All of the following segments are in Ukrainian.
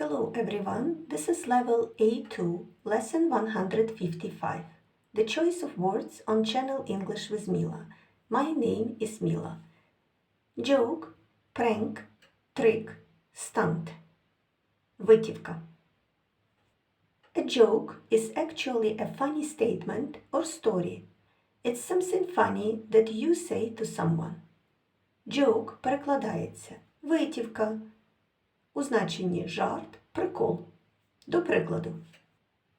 Hello everyone, this is level A2, lesson 155. The choice of words on channel English with Mila. My name is Mila. Joke, prank, trick, stunt. Витівка. A joke is actually a funny statement or story. It's something funny that you say to someone. Joke перекладається витівка у значенні жарт, прикол. До прикладу.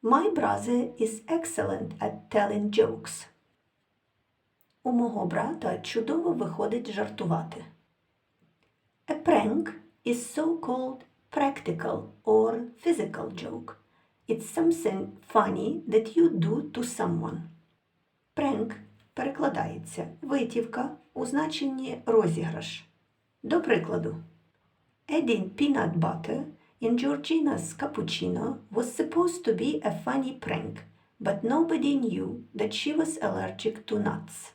My brother is excellent at telling jokes. У мого брата чудово виходить жартувати. A prank is so-called practical or physical joke. It's something funny that you do to someone. Пренк перекладається витівка у значенні розіграш. До прикладу. Adding peanut butter in Georgina's cappuccino was supposed to be a funny prank, but nobody knew that she was allergic to nuts.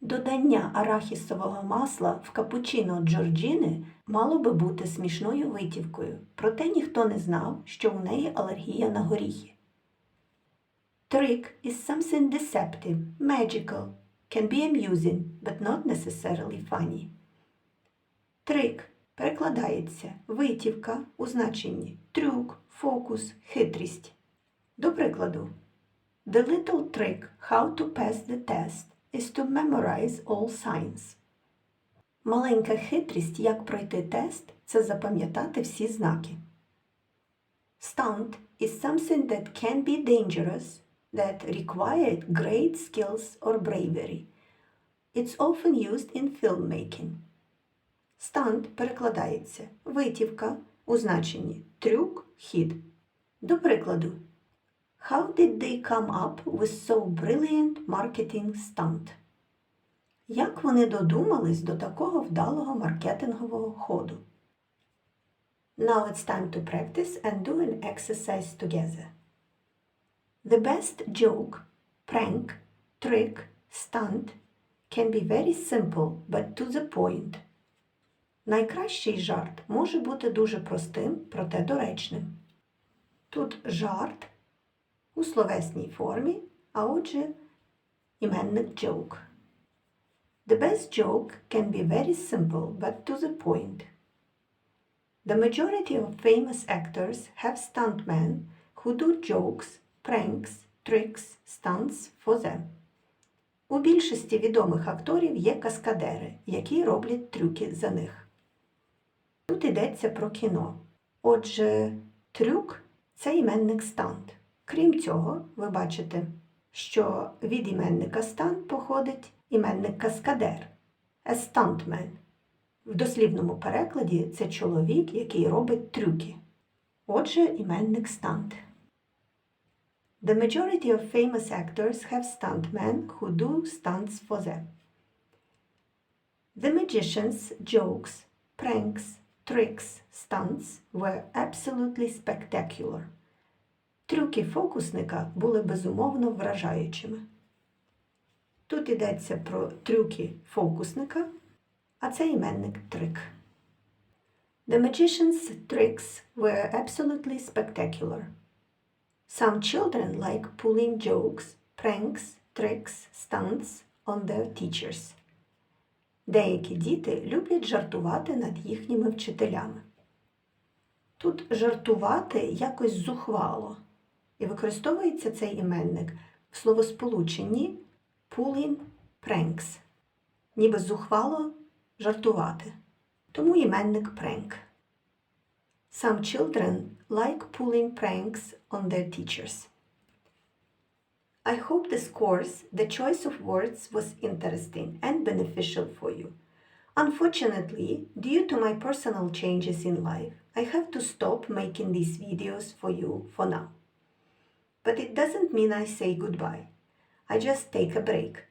Додання арахісового масла в капучино Джорджіни мало би бути смішною витівкою, проте ніхто не знав, що у неї алергія на горіхи. Trick is something deceptive, magical, can be amusing, but not necessarily funny. Трик перекладається витівка у значенні трюк, фокус, хитрість. До прикладу, The little trick how to pass the test is to memorize all signs. Маленька хитрість, як пройти тест, це запам'ятати всі знаки. Stunt is something that can be dangerous, that required great skills or bravery. It's often used in filmmaking. Стант перекладається витівка у значенні трюк, хід. До прикладу, How did they come up with so brilliant marketing stunt? Як вони додумались до такого вдалого маркетингового ходу? Now it's time to practice and do an exercise together. The best joke, prank, trick, stunt can be very simple but to the point. Найкращий жарт може бути дуже простим, проте доречним. Тут жарт у словесній формі, а отже, іменник joke. The best joke can be very simple but to the point. The majority of famous actors have stuntmen who do jokes, pranks, tricks, stunts for them. У більшості відомих акторів є каскадери, які роблять трюки за них. Тут йдеться про кіно. Отже, трюк це іменник стант. Крім цього, ви бачите, що від іменника стант походить іменник каскадер stuntman. В дослівному перекладі це чоловік, який робить трюки. Отже, іменник стант. The majority of famous actors have stuntmen who do stunts for them. The magicians' jokes, pranks, tricks, stunts were absolutely spectacular. Трюки фокусника були безумовно вражаючими. Тут йдеться про трюки фокусника, а це іменник трик. The magician's tricks were absolutely spectacular. Some children like pulling jokes, pranks, tricks, stunts on their teachers. Деякі діти люблять жартувати над їхніми вчителями. Тут жартувати якось зухвало, і використовується цей іменник в словосполученні pulling pranks, ніби зухвало жартувати. Тому іменник prank. Some children like pulling pranks on their teachers. I hope this course, the choice of words, was interesting and beneficial for you. Unfortunately, due to my personal changes in life, I have to stop making these videos for you for now. But it doesn't mean I say goodbye. I just take a break.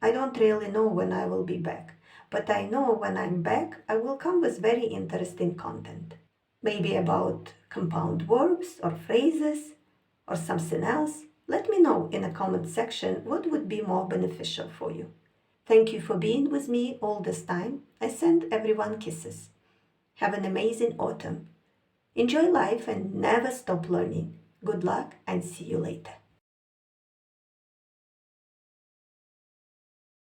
I don't really know when I will be back, but I know when I'm back, I will come with very interesting content. Maybe about compound verbs or phrases or something else. Let me know in a comment section what would be more beneficial for you. Thank you for being with me all this time. I send everyone kisses. Have an amazing autumn. Enjoy life and never stop learning. Good luck and see you later.